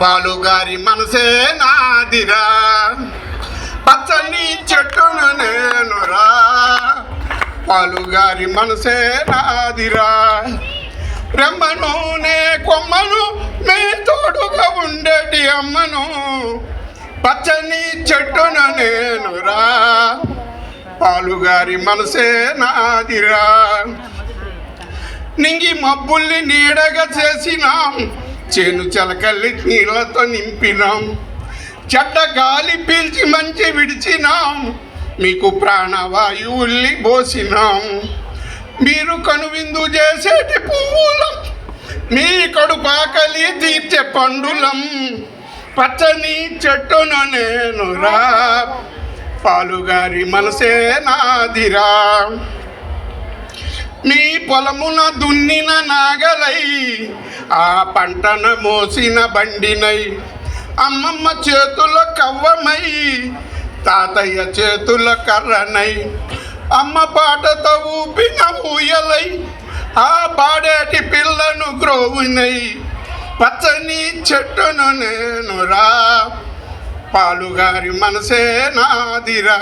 పాలుగారి మనసే నాదిరా. పచ్చని చెట్టును నేనురా. పాలుగారి మనసే నాదిరా. రెమ్మను నే కొమ్మను మే తోడుగా ఉండేటి అమ్మను. పచ్చని చెట్టున నేనురా. పాలుగారి మనసే నాదిరా. నింగి మబ్బుల్ని నీడగా చేసినాం. చేను చెలకల్లి నీళ్ళతో నింపినాం. చెడ్డ గాలి పీల్చి మంచి విడిచినాం. మీకు ప్రాణవాయువుల్ని పోసినాం మీరు కనువిందు చేసేటి పువ్వులం. మీ కడుపాకలి తీర్చే పండులం. పచ్చని చెట్టున నేను రా. పాలుగారి మనసే నాదిరా. మీ పొలమున దున్నిన నాగలై. ఆ పంటన మోసిన బండినై. అమ్మమ్మ చేతుల కవ్వమై తాతయ్య చేతుల కర్రనై. అమ్మ పాటతో ఊపిన ఊయలై ఆ పాడేటి పిల్లను గ్రోవునై. పచ్చని చెట్టును నేనురా పాలుగారి మనసే నాదిరా.